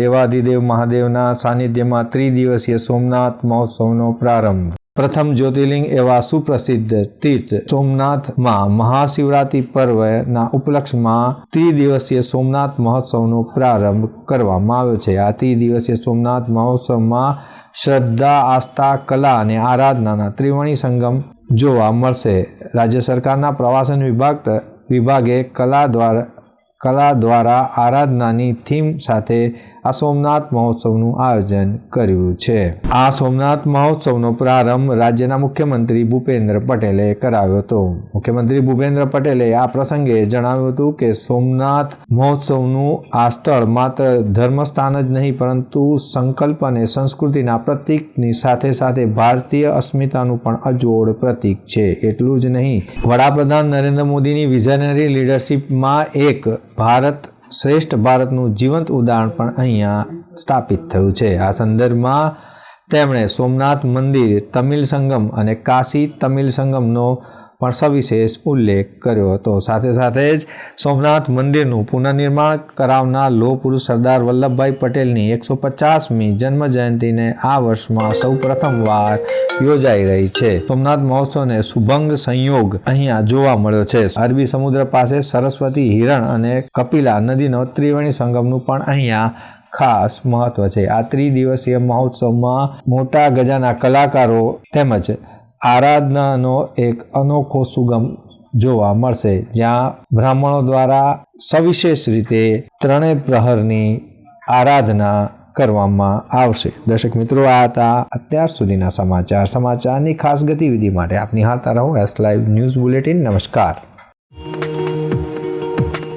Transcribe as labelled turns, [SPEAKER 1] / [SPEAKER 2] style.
[SPEAKER 1] દેવાધિદેવ મહાદેવના સાનિધ્યમાં ત્રિદિવસીય સોમનાથ મહોત્સવનો પ્રારંભ. પ્રથમ જ્યોતિર્લિંગ એવા સુપ્રસિદ્ધ તીર્થ સોમનાથમાં મહાશિવરાત્રિ પર્વના ઉપલક્ષમાં ત્રિદિવસીય સોમનાથ મહોત્સવનો પ્રારંભ કરવામાં આવ્યો છે. આ ત્રિદિવસીય સોમનાથ મહોત્સવમાં શ્રદ્ધા, આસ્થા, કલા અને આરાધનાના ત્રિવેણી સંગમ જોવા મળશે. રાજ્ય સરકારના પ્રવાસન વિભાગ વિભાગે કલા દ્વારા કલા દ્વારા આરાધનાની થીમ સાથે આ સોમનાથ મહોત્સવનું આયોજન કર્યું છે. આ સોમનાથ મહોત્સવનો પ્રારંભ રાજ્યના મુખ્યમંત્રી ભૂપેન્દ્ર પટેલે કરાવ્યો હતો. મુખ્યમંત્રી ભૂપેન્દ્ર પટેલે આ પ્રસંગે જણાવ્યું હતું કે સોમનાથ મહોત્સવનું આ સ્થળ માત્ર ધર્મસ્થાન જ નહીં, પરંતુ સંકલ્પ અને સંસ્કૃતિના પ્રતીકની સાથે સાથે ભારતીય અસ્મિતાનું પણ અજોડ પ્રતીક છે. એટલું જ નહીં, વડાપ્રધાન નરેન્દ્ર મોદીની વિઝનરી લીડરશિપમાં એક ભારત શ્રેષ્ઠ ભારતનું જીવંત ઉદાહરણ પણ અહીંયા સ્થાપિત થયું છે. આ સંદર્ભમાં તેમણે સોમનાથ મંદિર, તમિલ સંગમ અને કાશી તમિલ સંગમનો પણ સવિશેષ ઉલ્લેખ કર્યો હતો. સાથે સાથે જ સોમનાથ મંદિરનું પુનર્નિર્માણ કરાવનાર લોહ પુરુષ સરદાર વલ્લભભાઈ પટેલની એકસો પચાસમી જન્મ જયંતિને આ વર્ષમાં સૌ પ્રથમવાર યોજાઈ રહી છે. સોમનાથ મહોત્સવને શુભંગ સંયોગ અહીંયા જોવા મળ્યો છે. અરબી સમુદ્ર પાસે સરસ્વતી હિરણ અને કપિલા નદીનો ત્રિવેણી સંગમનું પણ અહીંયા ખાસ મહત્વ છે. આ ત્રિદિવસીય મહોત્સવમાં મોટા ગજાના કલાકારો તેમજ આરાધનાનો એક અનોખો સુગમ જોવા મળશે, જ્યાં બ્રાહ્મણો દ્વારા સવિશેષ રીતે ત્રણેય પ્રહરની આરાધના કરવામાં આવશે. દર્શક મિત્રો, આ હતા અત્યાર સુધીના સમાચાર. સમાચારની ખાસ ગતિવિધિ માટે આપની હારતા રહો એસ લાઈવ ન્યૂઝ બુલેટિન નમસ્કાર.